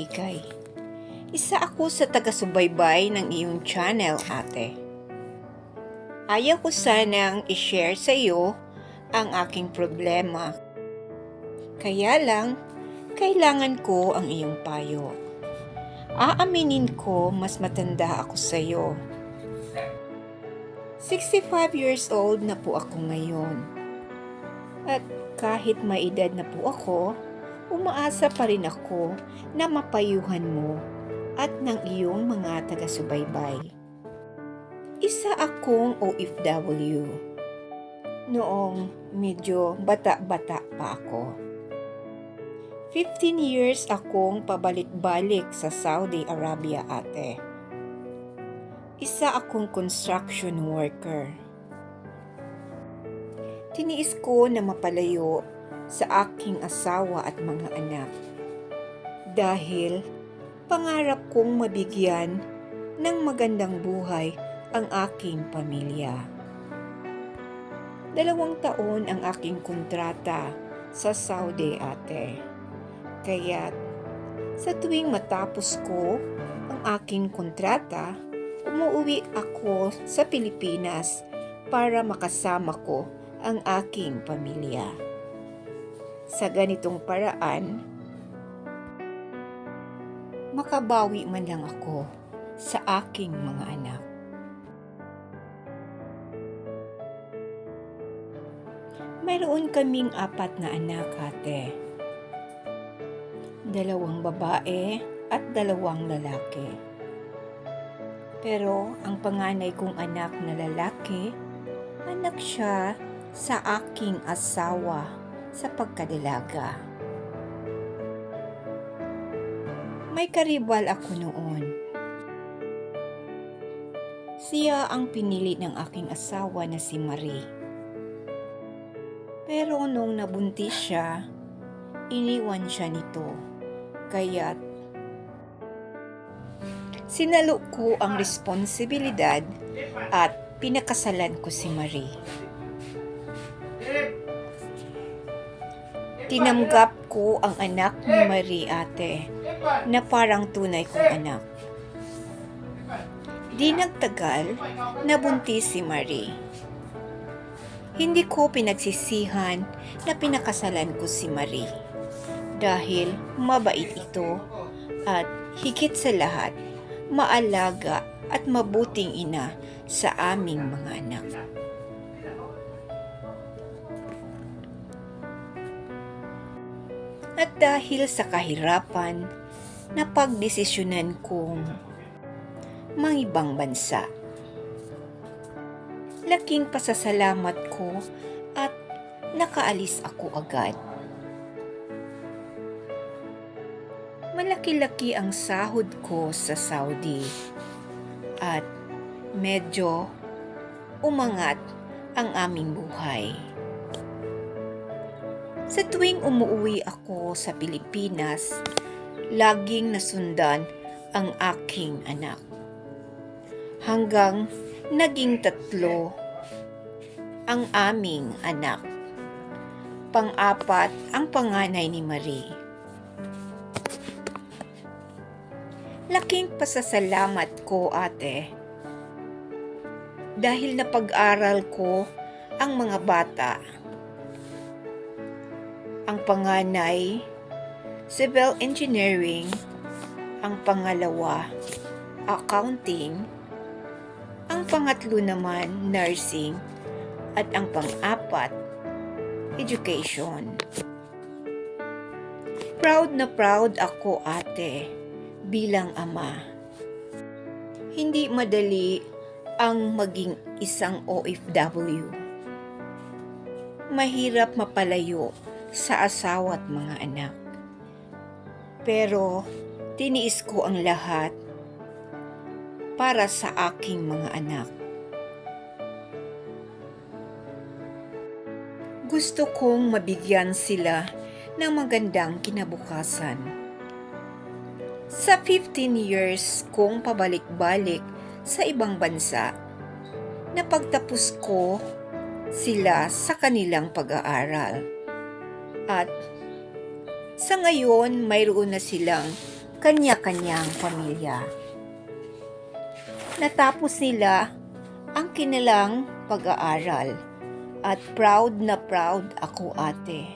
Kikay, isa ako sa taga-subaybay ng iyong channel, ate. Ayaw ko sanang i-share sa iyo ang aking problema. Kaya lang, kailangan ko ang iyong payo. Aaminin ko mas matanda ako sa iyo. 65 years old na po ako ngayon. At kahit may edad na po ako, umaasa pa rin ako na mapayuhan mo at ng iyong mga taga-subaybay. Isa akong OFW. Noong medyo bata-bata pa ako. 15 years akong pabalik-balik sa Saudi Arabia ate. Isa akong construction worker. Tiniis ko na mapalayo sa aking asawa at mga anak. Dahil pangarap kong mabigyan ng magandang buhay ang aking pamilya. Dalawang taon ang aking kontrata sa Saudi ate. Kaya sa tuwing matapos ko ang aking kontrata, umuwi ako sa Pilipinas para makasama ko ang aking pamilya. Sa ganitong paraan, makabawi man lang ako sa aking mga anak. Mayroon kaming apat na anak, ate. Dalawang babae at dalawang lalaki. Pero ang panganay kong anak na lalaki, anak siya sa aking asawa sa pagkadalaga. May karibal ako noon. Siya ang pinili ng aking asawa na si Marie. Pero nung nabuntis siya, iniwan siya nito. Kaya't sinalo ko ang responsibilidad at pinakasalan ko si Marie. Tinamgap ko ang anak ni Marie ate na parang tunay kong anak. Di nagtagal, nabuntis si Marie. Hindi ko pinagsisihan na pinakasalan ko si Marie dahil mabait ito at higit sa lahat, maalaga at mabuting ina sa aming mga anak. At dahil sa kahirapan, napagdesisyonan kong mangibang bansa. Laking pasasalamat ko at nakaalis ako agad. Malaki-laki ang sahod ko sa Saudi at medyo umangat ang aming buhay. Sa tuwing umuwi ako sa Pilipinas, laging nasundan ang aking anak. Hanggang naging tatlo ang aming anak. Pang-apat ang panganay ni Marie. Laking pasasalamat ko ate. Dahil napag-aral ko ang mga bata ang panganay, civil engineering, ang pangalawa, accounting, ang pangatlo naman, nursing, at ang pang-apat, education. Proud na proud ako ate bilang ama. Hindi madali ang maging isang OFW. Mahirap mapalayo sa asawa at mga anak. Pero tiniis ko ang lahat para sa aking mga anak. Gusto kong mabigyan sila ng magandang kinabukasan. Sa 15 years kong pabalik-balik sa ibang bansa, napagtapos ko sila sa kanilang pag-aaral. At Sa ngayon, mayroon na silang kanya-kanyang pamilya. Natapos nila ang kinilang pag-aaral at proud na proud ako ate.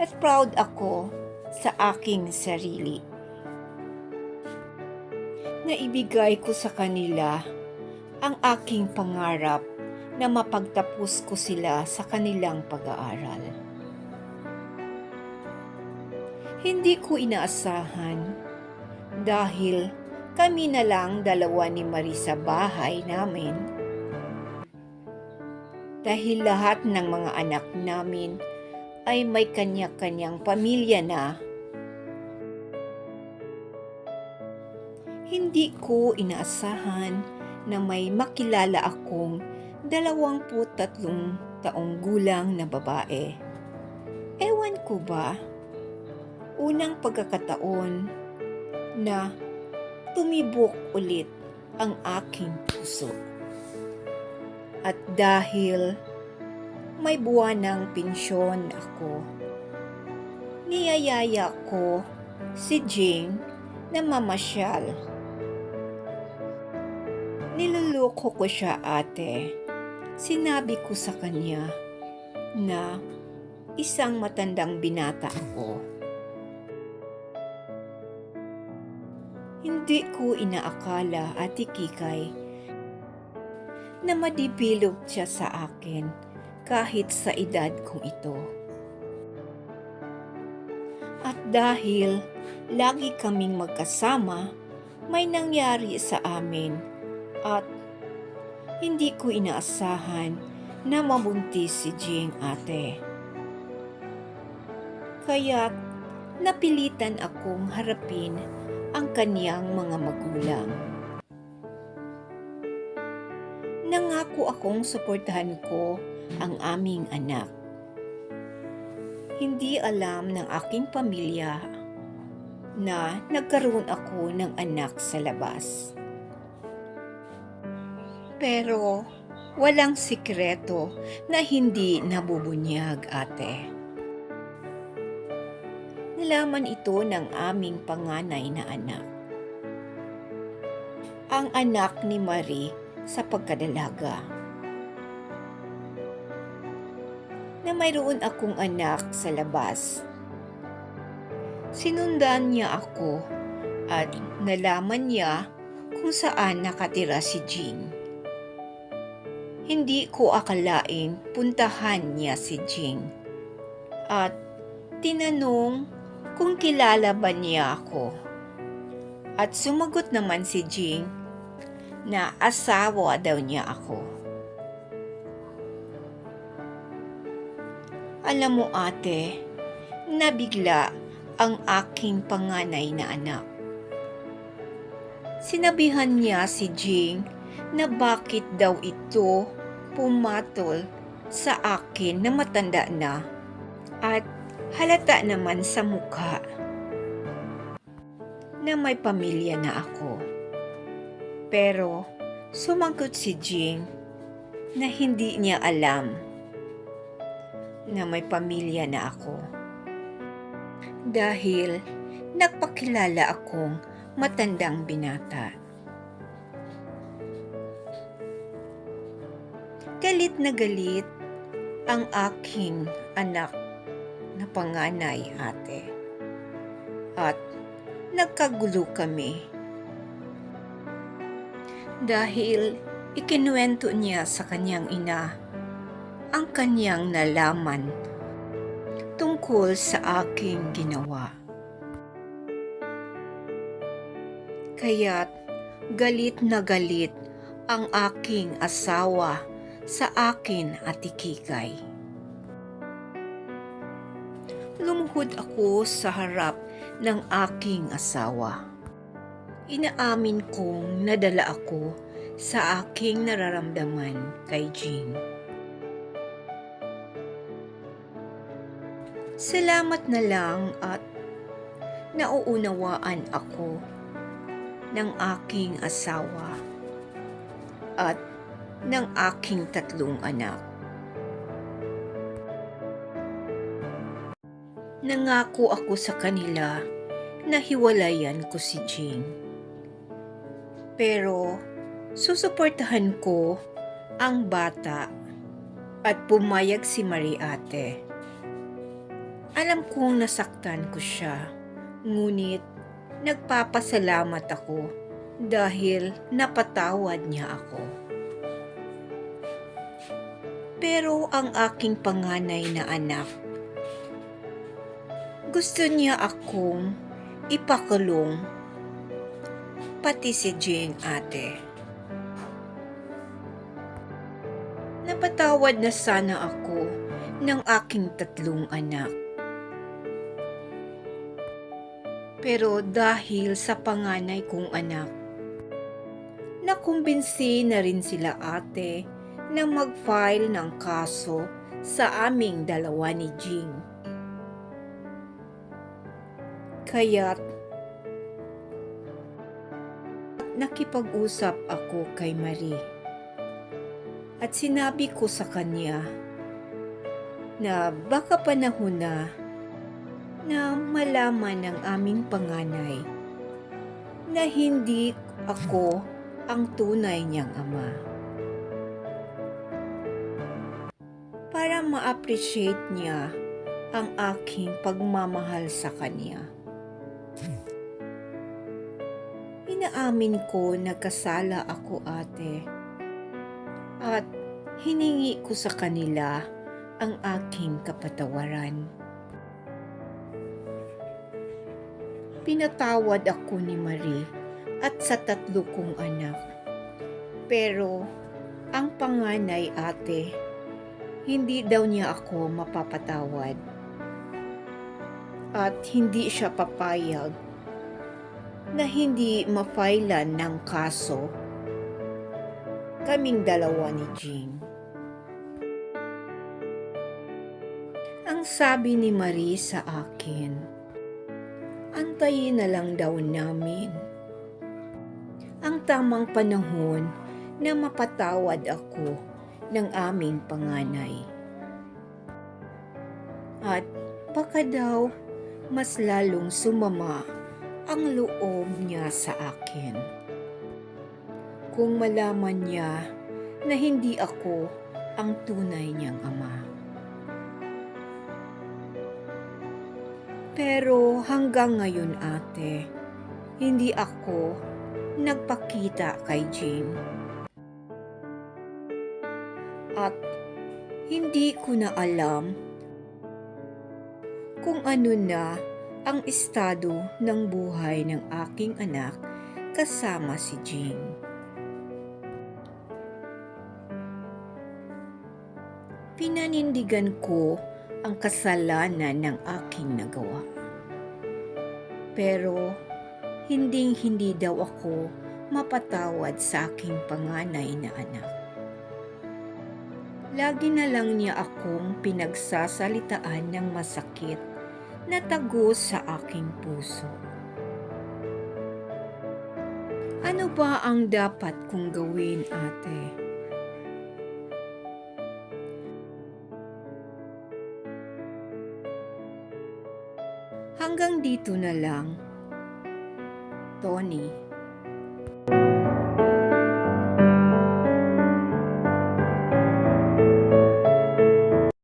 At proud ako sa aking sarili. Naibigay ko sa kanila ang aking pangarap na mapagtapos ko sila sa kanilang pag-aaral. Hindi ko inaasahan dahil kami na lang dalawa ni Marie sa bahay namin. Dahil lahat ng mga anak namin ay may kanya-kanyang pamilya na. Hindi ko inaasahan na may makilala akong 23 taong gulang na babae. Ewan ko ba, unang pagkakataon na tumibok ulit ang aking puso. At dahil may buwan ng pensyon ako, niyayaya ko si Jing na mamasyal. Niluloko ko siya ate. Sinabi ko sa kanya na isang matandang binata ako. Hindi ko inaakala, Ate Kikay, na madibilog siya sa akin kahit sa edad kong ito. At dahil lagi kaming magkasama, may nangyari sa amin at hindi ko inaasahan na mabuntis si Jing ate. Kaya't napilitan akong harapin ang kaniyang mga magulang. Nangako akong suportahan ko ang aming anak. Hindi alam ng aking pamilya na nagkaroon ako ng anak sa labas. Pero walang sikreto na hindi nabubunyag ate. Nalaman ito ng aming panganay na anak. Ang anak ni Marie sa pagkadalaga. Na mayroon akong anak sa labas. Sinundan niya ako at nalaman niya kung saan nakatira si Jean. Hindi ko akalaing puntahan niya si Jing. At tinanong kung kilala ba niya ako. At sumagot naman si Jing na asawa daw niya ako. Alam mo ate, nabigla ang aking panganay na anak. Sinabihan niya si Jing na bakit daw ito pumatol sa akin na matanda na at halata naman sa mukha na may pamilya na ako. Pero sumagot si Jing na hindi niya alam na may pamilya na ako. Dahil nagpakilala akong matandang binata. Galit na galit ang aking anak na panganay ate. At nagkagulo kami. Dahil ikinuwento niya sa kanyang ina ang kanyang nalaman tungkol sa aking ginawa. Kaya't galit na galit ang aking asawa sa akin at ikikay. Lumuhod ako sa harap ng aking asawa. Inaamin kong nadala ako sa aking nararamdaman kay Jean. Salamat na lang at nauunawaan ako ng aking asawa at ng aking tatlong anak. Nangako ako sa kanila na hiwalayan ko si Jing. Pero susuportahan ko ang bata at pumayag si Mariate. Alam kong nasaktan ko siya, ngunit nagpapasalamat ako dahil napatawad niya ako. Pero ang aking panganay na anak, gusto niya akong ipakulong, pati si Jing ate. Napatawad na sana ako ng aking tatlong anak. Pero dahil sa panganay kong anak, nakumbinsi na rin sila ate na mag-file ng kaso sa aming dalawa ni Jing. Kaya't nakipag-usap ako kay Marie at sinabi ko sa kanya na baka panahon na na malaman ng aming panganay na hindi ako ang tunay niyang ama. Para ma-appreciate niya ang aking pagmamahal sa kanya. Inaamin ko na kasala ako ate at hiningi ko sa kanila ang aking kapatawaran. Pinatawad ako ni Marie at sa tatlo kong anak. Pero ang panganay ate, hindi daw niya ako mapapatawad. At hindi siya papayag na hindi mapailan ng kaso kaming dalawa ni Jing. Ang sabi ni Marie sa akin, antayin na lang daw namin ang tamang panahon na mapatawad ako ng aming panganay. At baka daw mas lalong sumama ang loob niya sa akin. Kung malaman niya na hindi ako ang tunay niyang ama. Pero hanggang ngayon ate, hindi ako nagpakita kay Jim. At hindi ko na alam kung ano na ang estado ng buhay ng aking anak kasama si Jing. Pinanindigan ko ang kasalanan ng aking nagawa. Pero hinding hindi daw ako mapatawad sa aking panganay na anak. Lagi na lang niya akong pinagsasalitaan ng masakit na tagos sa aking puso. Ano ba ang dapat kong gawin, ate? Hanggang dito na lang. Tony